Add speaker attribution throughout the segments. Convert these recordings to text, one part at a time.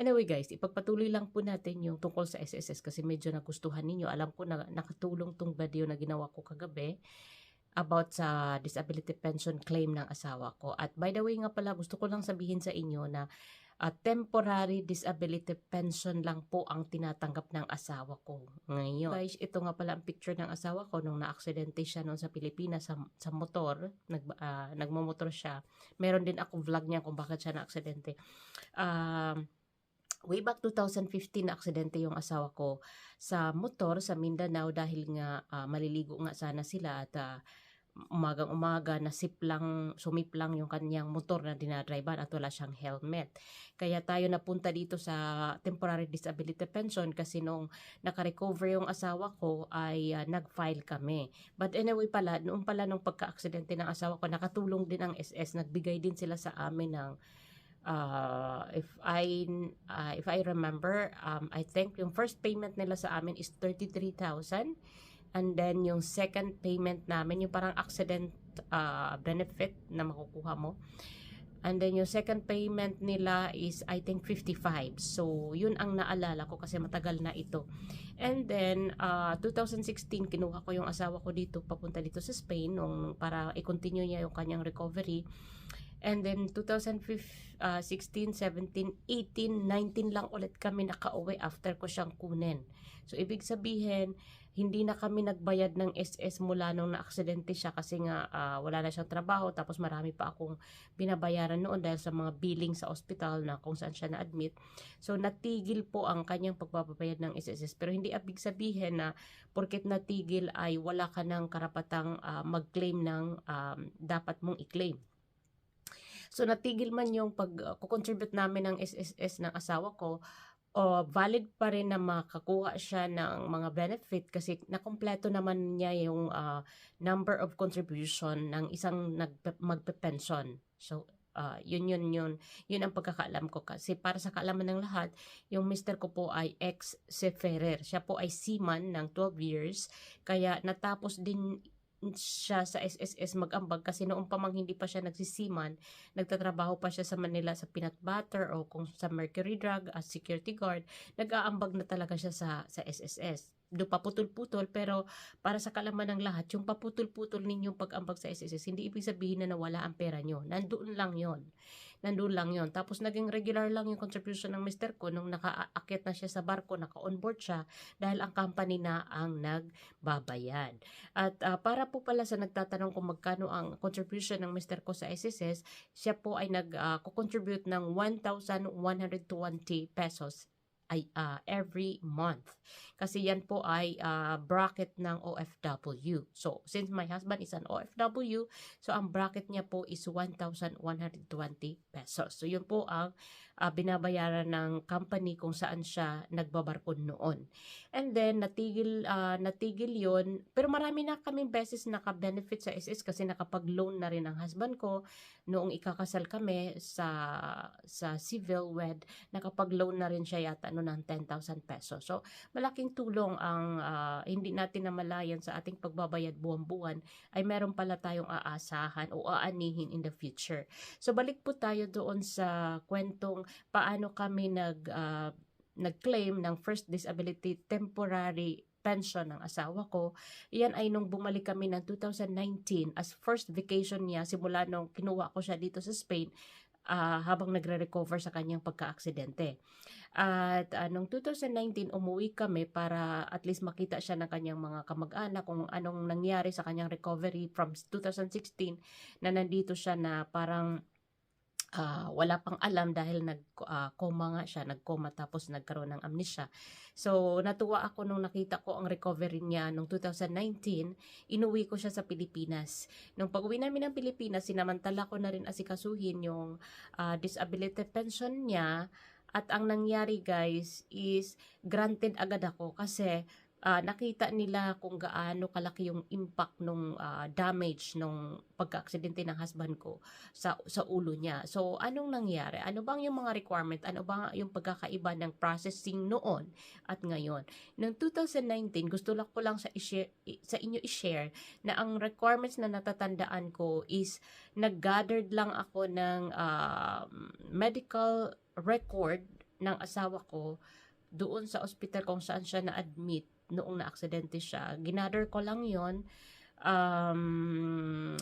Speaker 1: Anyway guys, ipagpatuloy lang po natin yung tungkol sa SSS kasi medyo nagustuhan ninyo. Alam ko na nakatulong tong video na ginawa ko kagabi about sa disability pension claim ng asawa ko. At by the way nga pala, gusto ko lang sabihin sa inyo na uh, temporary disability pension lang po ang tinatanggap ng asawa ko ngayon. Guys, ito nga pala ang picture ng asawa ko nung na-aksidente siya noon sa Pilipinas sa, sa motor. Nag, uh, nagmamotor siya. Meron din ako vlog niya kung bakit siya na-aksidente. Uh, way back 2015 na aksidente yung asawa ko sa motor sa Mindanao dahil nga uh, maliligo nga sana sila at uh, umagang umaga nasip lang, sumip lang yung kanyang motor na dinadrivean at wala siyang helmet. Kaya tayo napunta dito sa temporary disability pension kasi nung nakarecover yung asawa ko ay uh, nag-file kami. But anyway pala, noong pala nung pagka-aksidente ng asawa ko, nakatulong din ang SS, nagbigay din sila sa amin ng uh, if I uh, if I remember, um, I think yung first payment nila sa amin is 33,000 And then, yung second payment namin, yung parang accident uh, benefit na makukuha mo. And then, yung second payment nila is, I think, 55. So, yun ang naalala ko kasi matagal na ito. And then, uh, 2016, kinuha ko yung asawa ko dito, papunta dito sa Spain, nung, para i-continue niya yung kanyang recovery. And then 2016, 17, 18, 19 lang ulit kami nakauwi after ko siyang kunin. So ibig sabihin, hindi na kami nagbayad ng SS mula nung na-aksidente siya kasi nga uh, wala na siyang trabaho tapos marami pa akong binabayaran noon dahil sa mga billing sa ospital na kung saan siya na-admit. So natigil po ang kanyang pagbabayad ng SSS pero hindi ibig sabihin na porket natigil ay wala ka ng karapatang uh, mag-claim ng um, dapat mong i-claim. So natigil man yung pag-contribute uh, namin ng SSS ng asawa ko o valid pa rin na makakuha siya ng mga benefit kasi nakumpleto naman niya yung uh, number of contribution ng isang magpe-pension. So, uh, yun yun yun yun ang pagkakaalam ko kasi para sa kaalaman ng lahat yung mister ko po ay ex seferer siya po ay seaman ng 12 years kaya natapos din siya sa SSS mag-ambag kasi noong pa mang hindi pa siya nagsisiman, nagtatrabaho pa siya sa Manila sa peanut butter o kung sa Mercury Drug as security guard, nag-aambag na talaga siya sa, sa SSS do paputol-putol pero para sa kalaman ng lahat yung paputol-putol ninyong pag-ambag sa SSS hindi ibig sabihin na nawala ang pera nyo. Nandoon lang yon nandoon lang yon tapos naging regular lang yung contribution ng mister ko nung nakaakit na siya sa barko naka-onboard siya dahil ang company na ang nagbabayad. At uh, para po pala sa nagtatanong kung magkano ang contribution ng mister ko sa SSS siya po ay nag-contribute uh, ng 1,120 pesos ay uh, every month. Kasi yan po ay uh, bracket ng OFW. So, since my husband is an OFW, so ang bracket niya po is 1,120 pesos. So, yun po ang uh, binabayaran ng company kung saan siya nagbabarkon noon. And then, natigil, uh, natigil yon Pero marami na kaming beses naka-benefit sa SS kasi nakapag-loan na rin ang husband ko noong ikakasal kami sa sa civil wed. Nakapag-loan na rin siya yata no ng 10,000 pesos. So, malaking tulong ang uh, hindi natin namalayan sa ating pagbabayad buwan-buwan ay meron pala tayong aasahan o aanihin in the future. So, balik po tayo doon sa kwentong paano kami nag uh, nag-claim ng first disability temporary pension ng asawa ko. Yan ay nung bumalik kami ng 2019 as first vacation niya simula nung kinuha ko siya dito sa Spain uh, habang nagre-recover sa kanyang pagka-aksidente. At uh, nung 2019 umuwi kami para at least makita siya ng kanyang mga kamag-anak kung anong nangyari sa kanyang recovery from 2016 na nandito siya na parang uh, wala pang alam dahil nag-coma uh, nga siya, nag-coma tapos nagkaroon ng amnesia. So, natuwa ako nung nakita ko ang recovery niya nung 2019, inuwi ko siya sa Pilipinas. Nung pag-uwi namin ng Pilipinas, sinamantala ko na rin asikasuhin yung uh, disability pension niya at ang nangyari guys is granted agad ako kasi uh, nakita nila kung gaano kalaki yung impact nung uh, damage nung pagka-aksidente ng husband ko sa sa ulo niya. So anong nangyari? Ano bang yung mga requirement? Ano bang yung pagkakaiba ng processing noon at ngayon? Noong 2019, gusto lang ko lang sa i-share, sa inyo i-share na ang requirements na natatandaan ko is nag-gathered lang ako ng uh, medical record ng asawa ko doon sa ospital kung saan siya na-admit noong na-aksidente siya. Ginather ko lang yon um,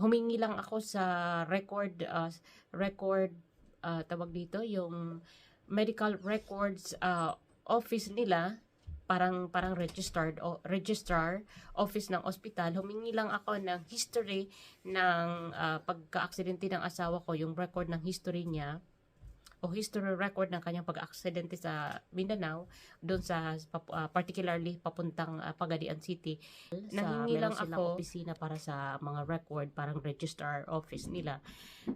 Speaker 1: humingi lang ako sa record uh, record uh, tawag dito yung medical records uh, office nila. Parang parang registered o registrar office ng ospital. Humingi lang ako ng history ng uh, pagka-aksidente ng asawa ko yung record ng history niya o history record ng kanyang pag-aksidente sa Mindanao doon sa uh, particularly papuntang uh, Pagadian City. Nanghingi lang ako opisina para sa mga record, parang registrar office nila.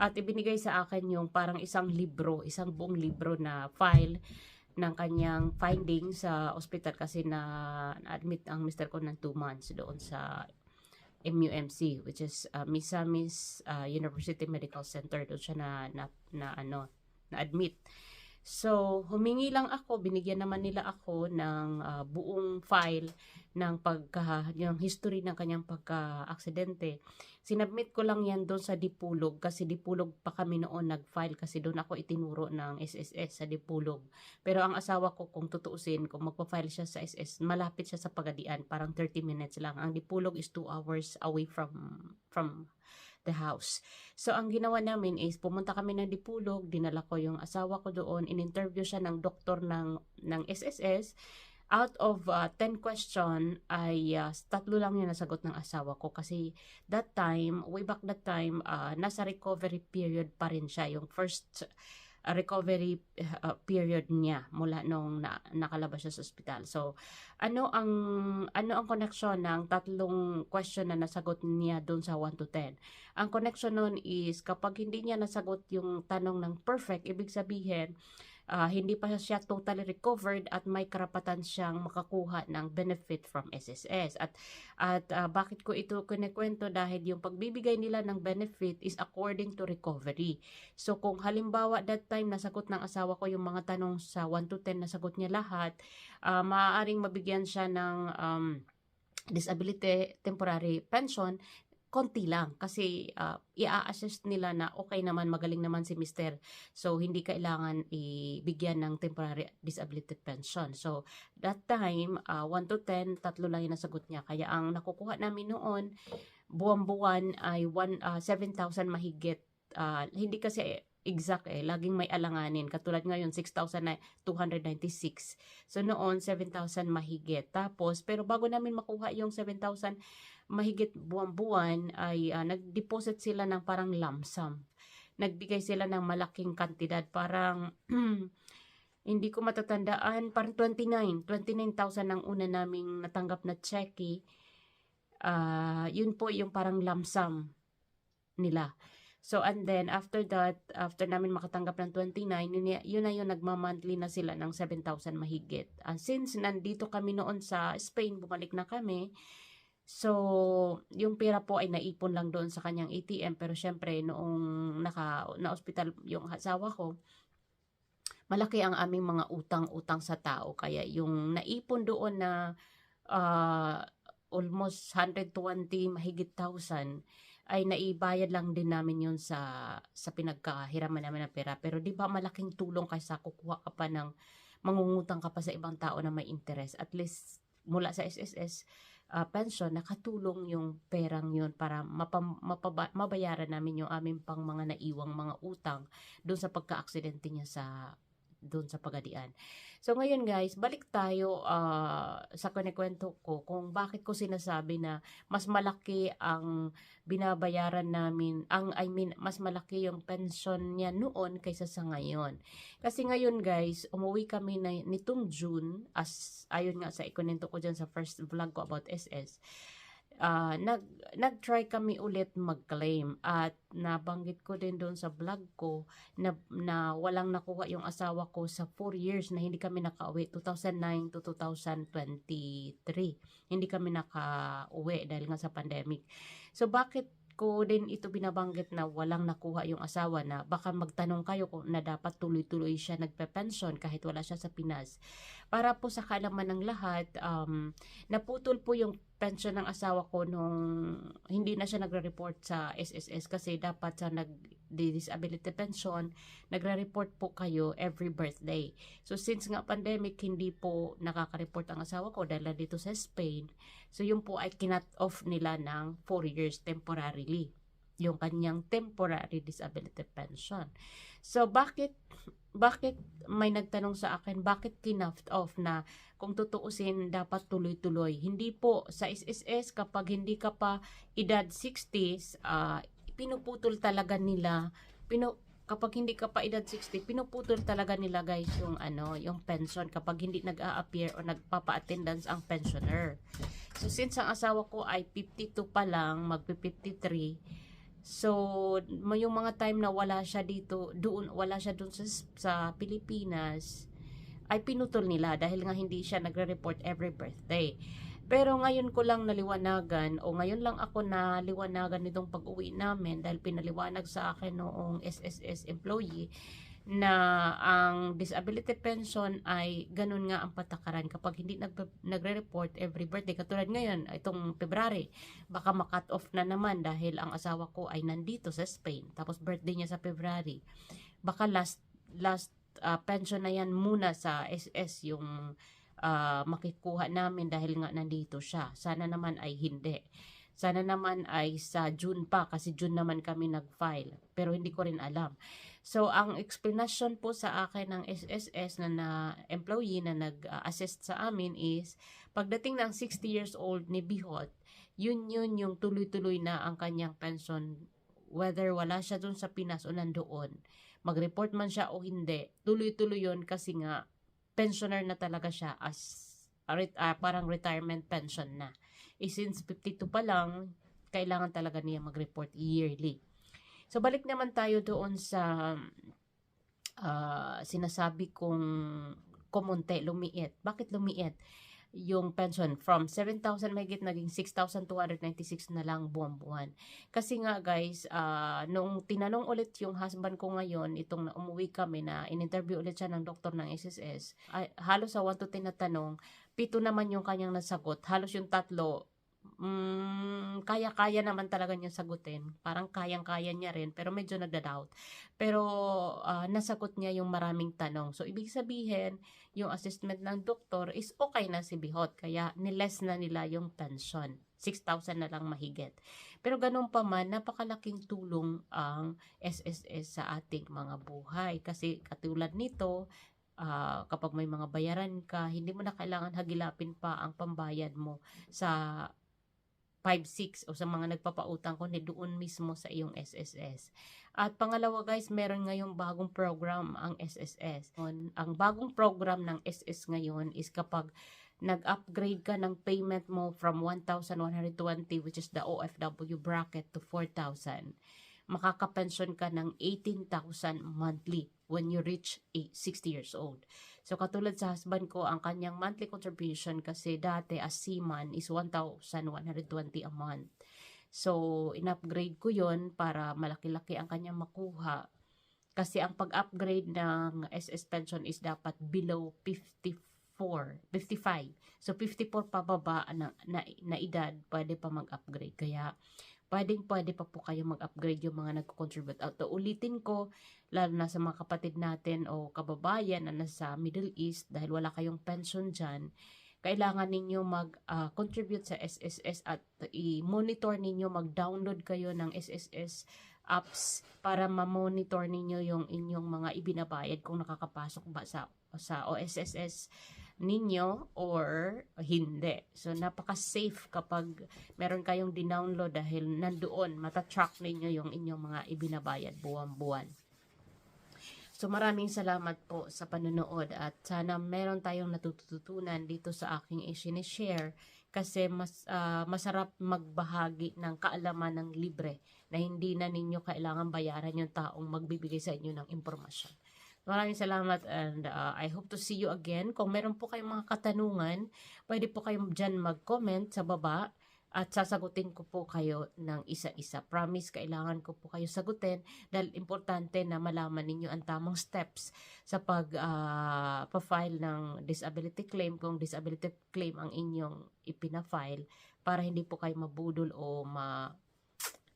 Speaker 1: At ibinigay sa akin yung parang isang libro, isang buong libro na file ng kanyang findings sa ospital kasi na admit ang mister ko ng 2 months doon sa MUMC which is uh, Misamis uh, University Medical Center doon siya na, na, na ano na-admit. So, humingi lang ako, binigyan naman nila ako ng uh, buong file ng pagka, yung history ng kanyang pagka-aksidente. Sinabmit ko lang yan doon sa Dipulog kasi Dipulog pa kami noon nag-file kasi doon ako itinuro ng SSS sa Dipulog. Pero ang asawa ko kung tutuusin, kung magpa-file siya sa SS, malapit siya sa Pagadian, parang 30 minutes lang. Ang Dipulog is 2 hours away from from the house. So, ang ginawa namin is, pumunta kami ng Dipulog, dinala ko yung asawa ko doon, in-interview siya ng doktor ng, ng SSS, out of uh, 10 question ay uh, tatlo lang yung nasagot ng asawa ko kasi that time, way back that time, uh, nasa recovery period pa rin siya. Yung first uh, recovery uh, period niya mula nung na, nakalabas siya sa ospital. So, ano ang ano ang connection ng tatlong question na nasagot niya doon sa 1 to 10? Ang connection noon is kapag hindi niya nasagot yung tanong ng perfect, ibig sabihin uh, hindi pa siya totally recovered at may karapatan siyang makakuha ng benefit from SSS. At at uh, bakit ko ito kinikwento dahil yung pagbibigay nila ng benefit is according to recovery. So kung halimbawa that time nasagot ng asawa ko yung mga tanong sa 1 to 10 nasagot niya lahat, uh, maaaring mabigyan siya ng um, disability temporary pension konti lang kasi uh, i-assess nila na okay naman, magaling naman si mister. So, hindi kailangan ibigyan ng temporary disability pension. So, that time, uh, ah, 1 to 10, tatlo lang yung nasagot niya. Kaya ang nakukuha namin noon, buwan-buwan ay 1, uh, 7,000 mahigit. Uh, hindi kasi exact eh, laging may alanganin. Katulad ngayon, 6,296. So noon, 7,000 mahigit. Tapos, pero bago namin makuha yung 7,000 mahigit buwan-buwan ay uh, nag-deposit sila ng parang lump sum. Nagbigay sila ng malaking kantidad, parang hindi ko matatandaan, parang 29, 29,000 ang una naming natanggap na cheque. Uh, yun po yung parang lump sum nila. So, and then, after that, after namin makatanggap ng 29, yun, yun na yung nagmamonthly na sila ng 7,000 mahigit. And since nandito kami noon sa Spain, bumalik na kami, So, yung pera po ay naipon lang doon sa kanyang ATM pero syempre noong naka na ospital yung asawa ko, malaki ang aming mga utang-utang sa tao. Kaya yung naipon doon na uh, almost 120 mahigit thousand ay naibayad lang din namin yon sa sa pinagkahiraman namin ng pera. Pero di ba malaking tulong kaysa kukuha ka pa ng mangungutang ka pa sa ibang tao na may interest? At least mula sa SSS uh, pension, nakatulong yung perang yun para mapam, mapaba, mabayaran namin yung aming pang mga naiwang mga utang doon sa pagka-aksidente niya sa doon sa Pagadian. So ngayon guys, balik tayo uh, sa kunikwento ko kung bakit ko sinasabi na mas malaki ang binabayaran namin, ang I mean, mas malaki yung pension niya noon kaysa sa ngayon. Kasi ngayon guys, umuwi kami na, nitong June, as ayon nga sa ikunento ko dyan sa first vlog ko about SS, uh, nag nag-try kami ulit mag-claim at nabanggit ko din doon sa vlog ko na, na walang nakuha yung asawa ko sa 4 years na hindi kami nakauwi 2009 to 2023 hindi kami nakauwi dahil nga sa pandemic. So bakit ko din ito binabanggit na walang nakuha yung asawa na baka magtanong kayo kung na dapat tuloy-tuloy siya nagpe-pension kahit wala siya sa Pinas. Para po sa kalaman ng lahat, um, naputol po yung pension ng asawa ko nung hindi na siya nagre-report sa SSS kasi dapat sa nag disability pension, nagre-report po kayo every birthday. So since nga pandemic, hindi po nakaka-report ang asawa ko dahil dito sa Spain. So yun po ay kinat off nila ng 4 years temporarily yung kanyang temporary disability pension. So bakit bakit may nagtanong sa akin bakit kinaft off na kung tutuusin dapat tuloy-tuloy. Hindi po sa SSS kapag hindi ka pa edad 60s, uh, pinuputol talaga nila pinu kapag hindi ka pa edad 60, pinuputol talaga nila guys yung ano, yung pension kapag hindi nag-a-appear o nagpapa-attendance ang pensioner. So since ang asawa ko ay 52 pa lang, magpi-53, So, yung mga time na wala siya dito, doon wala siya doon sa, sa Pilipinas, ay pinutol nila dahil nga hindi siya nagre-report every birthday. Pero ngayon ko lang naliwanagan o ngayon lang ako naliwanagan nitong pag-uwi namin dahil pinaliwanag sa akin noong SSS employee na ang disability pension ay ganun nga ang patakaran kapag hindi nag nagre-report every birthday. Katulad ngayon itong February baka ma-cut off na naman dahil ang asawa ko ay nandito sa Spain tapos birthday niya sa February. Baka last last uh, pension na yan muna sa SS yung uh, makikuha namin dahil nga nandito siya. Sana naman ay hindi. Sana naman ay sa June pa kasi June naman kami nag-file pero hindi ko rin alam. So, ang explanation po sa akin ng SSS na, na employee na nag-assist sa amin is, pagdating ng 60 years old ni Bihot, yun yun yung tuloy-tuloy na ang kanyang pension, whether wala siya dun sa Pinas o nandoon. Mag-report man siya o hindi, tuloy-tuloy yun kasi nga, pensioner na talaga siya as uh, parang retirement pension na. Eh, since 52 pa lang, kailangan talaga niya mag-report yearly. So balik naman tayo doon sa uh, sinasabi kong kumunti, lumiit. Bakit lumiit? Yung pension from 7,000 mahigit naging 6,296 na lang buwan-buwan. Kasi nga guys, uh, nung tinanong ulit yung husband ko ngayon, itong na umuwi kami na in-interview ulit siya ng doktor ng SSS, ay, halos sa 1 to 10 na tanong, pito naman yung kanyang nasagot. Halos yung tatlo, mm, kaya-kaya naman talaga niya sagutin. Parang kayang-kaya niya rin, pero medyo nagda-doubt. Pero uh, nasagot niya yung maraming tanong. So, ibig sabihin, yung assessment ng doktor is okay na si Bihot. Kaya, niles na nila yung pension. 6,000 na lang mahigit. Pero ganun pa man, napakalaking tulong ang SSS sa ating mga buhay. Kasi katulad nito, uh, kapag may mga bayaran ka, hindi mo na kailangan hagilapin pa ang pambayad mo sa 5-6 o sa mga nagpapautang ko ni doon mismo sa iyong SSS. At pangalawa guys, meron ngayong bagong program ang SSS. Ang bagong program ng SS ngayon is kapag nag-upgrade ka ng payment mo from 1,120 which is the OFW bracket to 4,000 makakapensyon ka ng 18,000 monthly when you reach 60 years old. So katulad sa husband ko, ang kanyang monthly contribution kasi dati as seaman is 1,120 a month. So in-upgrade ko yon para malaki-laki ang kanyang makuha. Kasi ang pag-upgrade ng SS pension is dapat below 54, 55. So 54 pababa na, na, na edad, pwede pa mag-upgrade. Kaya pwedeng pwede pa po kayo mag-upgrade yung mga nagko-contribute. At ulitin ko, lalo na sa mga kapatid natin o kababayan na nasa Middle East dahil wala kayong pension dyan, kailangan ninyo mag-contribute uh, sa SSS at i-monitor ninyo, mag-download kayo ng SSS apps para ma-monitor ninyo yung inyong mga ibinabayad kung nakakapasok ba sa, sa OSSS ninyo or hindi. So, napaka-safe kapag meron kayong dinownload dahil nandoon, matatrack ninyo yung inyong mga ibinabayad buwan-buwan. So, maraming salamat po sa panonood at sana meron tayong natututunan dito sa aking i-share kasi mas uh, masarap magbahagi ng kaalaman ng libre na hindi na ninyo kailangan bayaran yung taong magbibigay sa inyo ng impormasyon. Maraming salamat and uh, I hope to see you again. Kung meron po kayong mga katanungan, pwede po kayong dyan mag-comment sa baba at sasagutin ko po kayo ng isa-isa. Promise, kailangan ko po kayo sagutin dahil importante na malaman ninyo ang tamang steps sa pag pa-file ng disability claim kung disability claim ang inyong ipina-file para hindi po kayo mabudol o ma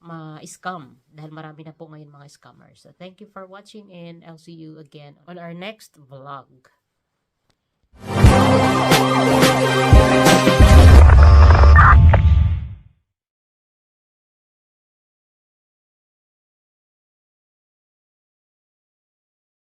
Speaker 1: ma-scam dahil marami na po ngayon mga scammers. So, thank you for watching and I'll see you again on our next vlog.